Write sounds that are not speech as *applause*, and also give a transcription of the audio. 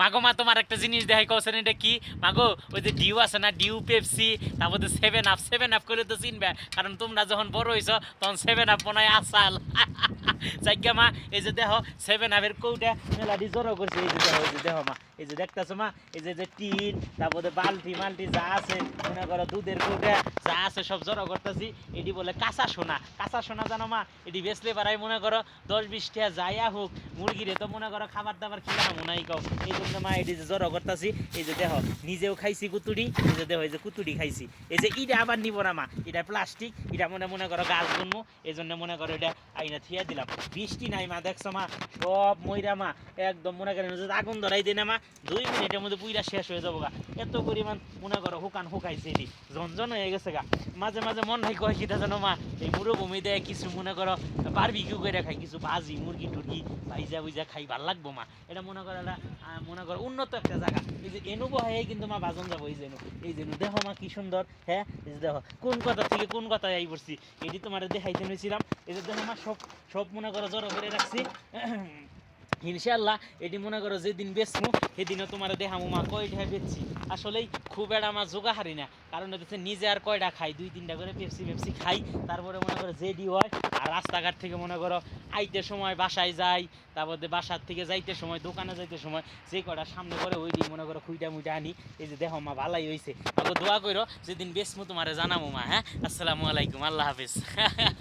মাগো মা, তোমার একটা জিনিস দেখাই কৌশল এটা কি? মাগো, ওই যে ডিউ আছে না, ডিউ পেপসি, তারপর তো সেভেন আপ সেভেন আপ করলে তো চিনবে। কারণ তোমরা যখন বড় হয়েছ তখন সেভেন আপ মনে হয় আসাল। চাইকা মা, এই যে দেখো সেভেন আপের কৌটা, মেলাটি জড়ো করছে, এই যে দেহ দেখো মা। এই যে দেখতেছো মা? এই যে যে টিন, তারপরে বালতি মালতি যা আছে, মনে করো দুধের কৌটা যা আছে সব জড়ো করতেছি। এটি বলে কাঁচা সোনা। কাঁচা সোনা জানো মা? এটি বেচলে পারাই মনে করো দশ বিশ টাকা যাইয়া হোক, মুরগিরে তো মনে করো খাবার দাবার খেলাম মনে কও। এই জন্য মা এটি যে জড়ো করতেছি, এই যে দেখো, নিজেও খাইছি কুতুরি এই যে দেখো, এই যে কুতুরি খাইছি। এই যে ইটা আবার নিব না মা এটা প্লাস্টিক এটা মনে মনে করো গাছ গুনবো এই জন্য মনে করো এটা আইনা থিয়া দিলাম। বৃষ্টি নাই মা, দেখছ মা? সব ময়রা মা, একদম মনে করেন আগুন ধরাই দিই না মা দুই মিনিটের মধ্যে পুইরা শেষ হয়ে যাব গা এত পরিমাণ, মনে করো হুকান হুকাইছে এটি। ঝনঝন হয়ে গেছে গা মাঝে মাঝে মন হয় কয় কিটা জানো মা, এই মরুভূমি দেয় কিছু, মনে করো বারবিকিউ করে খাই, কিছু ভাজি, মুরগি টুরগি, ভাইজা বুইজা খাই, ভালো লাগবো মা। এটা মনে করো, এটা মনে করো, উন্নত একটা জায়গা। এই যে এনু বহাই কিন্তু মা বাজন যাব, এই যেন। এই যেন, দেখো মা কি সুন্দর হ্যাঁ? এই যে দেখো, কোন কথা থেকে কোন কথা আই পড়ছি? এটি তোমার দেখাইতে নিয়েছিলাম এই যে দেখো মা, সব সব মনে করো জড়ো করে রাখছি। ইনশাল্লাহ এটি মনে করো যেদিন বেচমু, সেদিনও তোমার দেখামু। মা, কয়টা বেচছি? আসলেই খুব একটা আমার জোগা হারি না। কারণ হচ্ছে নিজে আর কয়টা খাই? দুই, তিনটা করে পেপসি পেপসি খাই। তারপরে মনে করো জেডি হয়, আর রাস্তাঘাট থেকে মনে করো আইতে সময় বাসায় যাই, তারপরে বাসার থেকে যাইতে সময়, দোকানে যাইতে সময়, যে কটা সামনে করে ওই দিন মনে করো খুইটা মুইটা আনি। এই যে দেখো মা, ভালাই হয়েছে তারপর দোয়া করো যেদিন বেচমু তোমারে জানামু মা হ্যাঁ? আসসালামু আলাইকুম, আল্লাহ হাফিজ। *laughs*